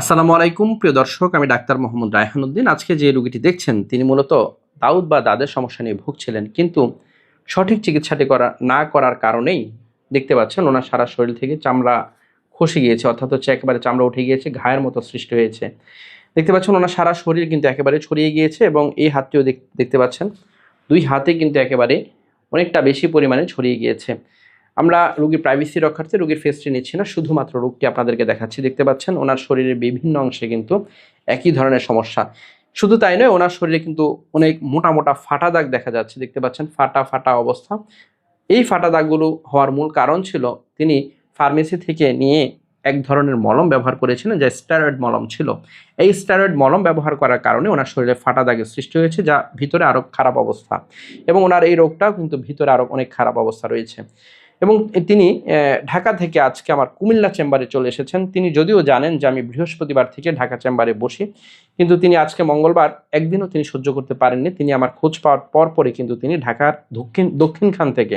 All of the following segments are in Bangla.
আসসালামু আলাইকুম, প্রিয় দর্শক, আমি ডাক্তার মোহাম্মদ রায়হানুদ্দিন। আজকে যে রুগীটি দেখছেন, তিনি মূলত দাউদ বা দাদের সমস্যা নিয়ে ভুগছিলেন, কিন্তু সঠিক চিকিৎসাটি করা, না করার কারণেই দেখতে পাচ্ছেন, ওনার সারা শরীর থেকে চামড়া খসে গিয়েছে, অর্থাৎ হচ্ছে একেবারে চামড়া উঠে গিয়েছে, ঘায়ের মতো সৃষ্টি হয়েছে। দেখতে পাচ্ছেন, ওনার সারা শরীর কিন্তু একেবারে ছড়িয়ে গিয়েছে এবং এই হাতটিও দেখতে পাচ্ছেন, দুই হাতে কিন্তু একেবারে অনেকটা বেশি পরিমাণে ছড়িয়ে গিয়েছে। আমরা রোগীর প্রাইভেসি রক্ষার্থে রোগীর ফেসটি নিচ্ছি না, শুধুমাত্র রোগটি আপনাদেরকে দেখাচ্ছি। দেখতে পাচ্ছেন, ওনার শরীরের বিভিন্ন অংশে কিন্তু একই ধরনের সমস্যা। শুধু তাই নয়, ওনার শরীরে কিন্তু অনেক মোটা মোটা ফাটা দাগ দেখা যাচ্ছে। দেখতে পাচ্ছেন, ফাটা ফাটা অবস্থা। এই ফাটা দাগগুলো হওয়ার মূল কারণ ছিল, তিনি ফার্মেসি থেকে নিয়ে এক ধরনের মলম ব্যবহার করেছিলেন, যা স্টেরয়েড মলম ছিল। এই স্টেরয়েড মলম ব্যবহার করার কারণে ওনার শরীরে ফাটা দাগের সৃষ্টি হয়েছে, যা ভিতরে আরও খারাপ অবস্থা। এবং ওনার এই রোগটাও কিন্তু ভিতরে আরও অনেক খারাপ অবস্থা রয়েছে। এবং তিনি ঢাকা থেকে আজকে আমার কুমিল্লা চেম্বারে চলে এসেছেন। তিনি যদিও জানেন যে আমি বৃহস্পতিবার থেকে ঢাকা চেম্বারে বসি, কিন্তু তিনি আজকে মঙ্গলবার একদিনও তিনি সহ্য করতে পারেননি। তিনি আমার খোঁজ পাওয়ার পর পরে কিন্তু তিনি ঢাকার দক্ষিণ, দক্ষিণখান থেকে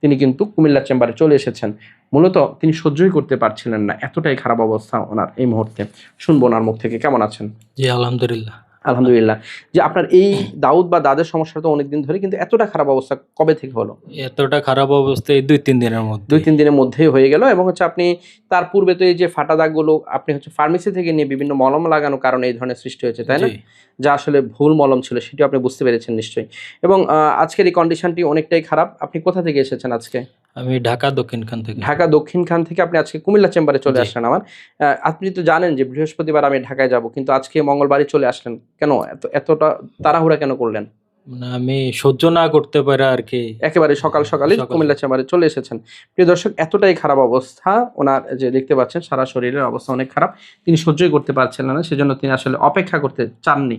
তিনি কিন্তু কুমিল্লা চেম্বারে চলে এসেছেন। মূলত তিনি সহ্যই করতে পারছিলেন না। এতটাই খারাপ অবস্থা ওনার এই মুহূর্তে। শুনব ওনার মুখ থেকে। কেমন আছেন? জি, আলহামদুলিল্লাহ। আলহামদুলিল্লাহ। যে আপনার এই দাউদ বা দাদের সমস্যা তো অনেকদিন ধরে কিন্তু এতটা খারাপ অবস্থা কবে থেকে হলো? এতটা খারাপ অবস্থা এই দুই তিন দিনের মধ্যে। দুই তিন দিনের মধ্যেই হয়ে গেল এবং হচ্ছে আপনি তার পূর্বে তো এই যে ফাটা দাগগুলো আপনি হচ্ছে ফার্মেসি থেকে নিয়ে বিভিন্ন মলম লাগানোর কারণে এই ধরনের সৃষ্টি হয়েছে তাই না? যা আসলে ভুল মলম ছিল সেটি আপনি বুঝতে পেরেছেন নিশ্চয়ই। এবং আজকের এই কন্ডিশনটি অনেকটাই খারাপ। আপনি কোথা থেকে এসেছেন আজকে? আমি ঢাকা দক্ষিণখান থেকে। ঢাকা দক্ষিণখান থেকে আপনি আজকে কুমিল্লা চেম্বারে চলে। আসলেন আমার। আপনি তো জানেন যে বৃহস্পতিবার আমি ঢাকায় যাব কিন্তু আজকে মঙ্গলবারই চলে আসলেন। কেন? এত এতটা তাড়াহুড়া কেন করলেন? মানে আমি সহ্য না করতে পারি আর কি। একেবারে সকাল সকালে কুমিল্লা চেম্বারে চলে এসেছেন। প্রিয় দর্শক এতটাই খারাপ অবস্থা। ওনার যে দেখতে পাচ্ছেন সারা শরীরের অবস্থা অনেক খারাপ। তিনি সহ্যই করতে পারছিলেন না সেজন্য তিনি আসলে অপেক্ষা করতে চাননি।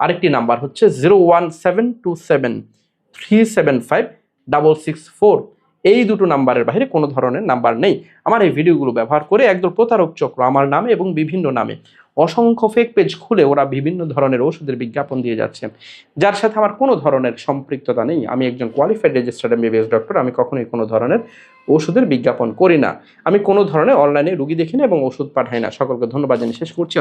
আরেকটি নাম্বার হচ্ছে zero one seven two seven three seven five double six four এই দুটো নাম্বারের বাইরে কোনো ধরনের নাম্বার নেই। আমার এই ভিডিওগুলো ব্যবহার করে একদল প্রতারক চক্র আমার নামে এবং বিভিন্ন নামে অসংখ্য ফেক পেজ খুলে ওরা বিভিন্ন ধরনের ওষুধের বিজ্ঞাপন দিয়ে যাচ্ছে। যার সাথে আমার কোনো ধরনের সম্পৃক্ততা নেই। আমি একজন কোয়ালিফাইড রেজিস্টার্ড এমবিবিএস ডক্টর আমি কখনোই কোনো ধরনের ওষুধের বিজ্ঞাপন করি না। আমি কোনো ধরনের অনলাইনে রুগী দেখি না এবং ওষুধ পাঠাই না। সকলকে ধন্যবাদ জানিয়ে শেষ করছি।